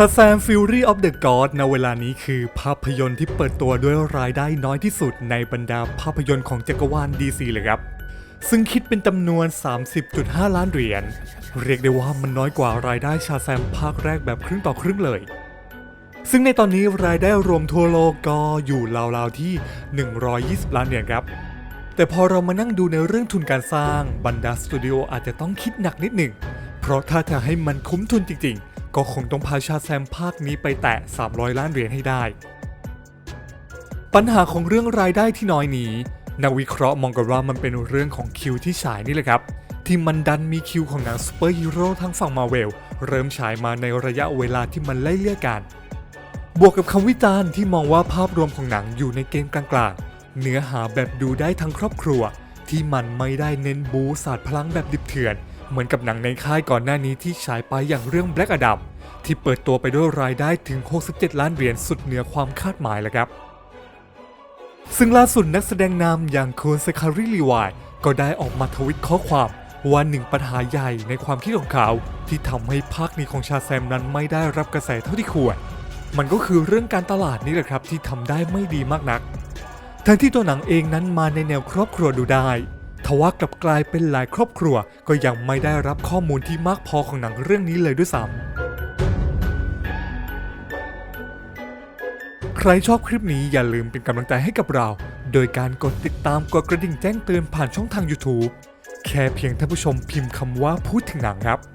ชาแซม Fury of the God ณเวลานี้คือภาพยนตร์ที่เปิดตัวด้วยรายได้น้อยที่สุดในบรรดาภาพยนตร์ของจักรวาล DC เลยครับ ซึ่งคิดเป็นจำนวน 30.5 ล้านเหรียญ เรียกได้ว่ามันน้อยกว่ารายได้ชาแซมภาคแรกแบบครึ่งต่อครึ่งเลย ซึ่งในตอนนี้รายได้รวมทั่วโลกก็อยู่ราวๆที่ 120 ล้านเหรียญครับ แต่พอเรามานั่งดูในเรื่องทุนการสร้างบรรดาสตูดิโออาจจะต้องคิดหนักนิดหนึ่ง เพราะถ้าจะให้มันคุ้มทุนจริงๆ ก็คงต้องพาชาแซมภาคนี้ไปแตะ 300 ล้านเหรียญให้ได้ ปัญหาของเรื่องรายได้ที่น้อยนี้นักวิเคราะห์มองกันว่ามันเป็นเรื่องของคิวที่ฉายนี่แหละครับ ที่มันดันมีคิวของหนังซูเปอร์ฮีโร่ทั้งฝั่งมาเวล เริ่มฉายมาในระยะเวลาที่มันไล่เลี่ยกัน บวกกับคำวิจารณ์ที่มองว่าภาพรวมของหนังอยู่ในเกณฑ์กลางๆ เนื้อหาแบบดูได้ทั้งครอบครัว ที่มันไม่ได้เน้นบูสาดพลังแบบดิบเถื่อน เหมือนกับหนังในค่ายก่อนหน้านี้ที่ฉายไปอย่างเรื่อง Black Adam ที่เปิดตัวไปด้วยรายได้ถึง 67 ล้านเหรียญสุดเหนือความคาดหมายแล้วครับ ซึ่งล่าสุดนักแสดงนำอย่างโคนเซคาริลีวายก็ได้ออกมาทวิตข้อความว่าหนึ่งปัญหาใหญ่ในความคิดของเขาที่ทำให้ภาคนี้ของชาแซมนั้นไม่ได้รับกระแสเท่าที่ควร มันก็คือเรื่องการตลาดนี่แหละครับที่ทำได้ไม่ดีมากนัก ทั้งที่ตัวหนังเองนั้นมาในแนวครอบครัวดูได้ ทว่ากลับกลายเป็นหลายครอบครัว ก็ยังไม่ได้รับข้อมูลที่มากพอของหนังเรื่องนี้เลยด้วยซ้ำใครชอบคลิปนี้อย่าลืมเป็นกำลังใจให้กับเรา โดยการกดติดตามกดกระดิ่งแจ้งเตือนผ่านช่องทาง YouTube แค่เพียงท่านผู้ชมพิมพ์คำว่าพูดถึงหนังครับ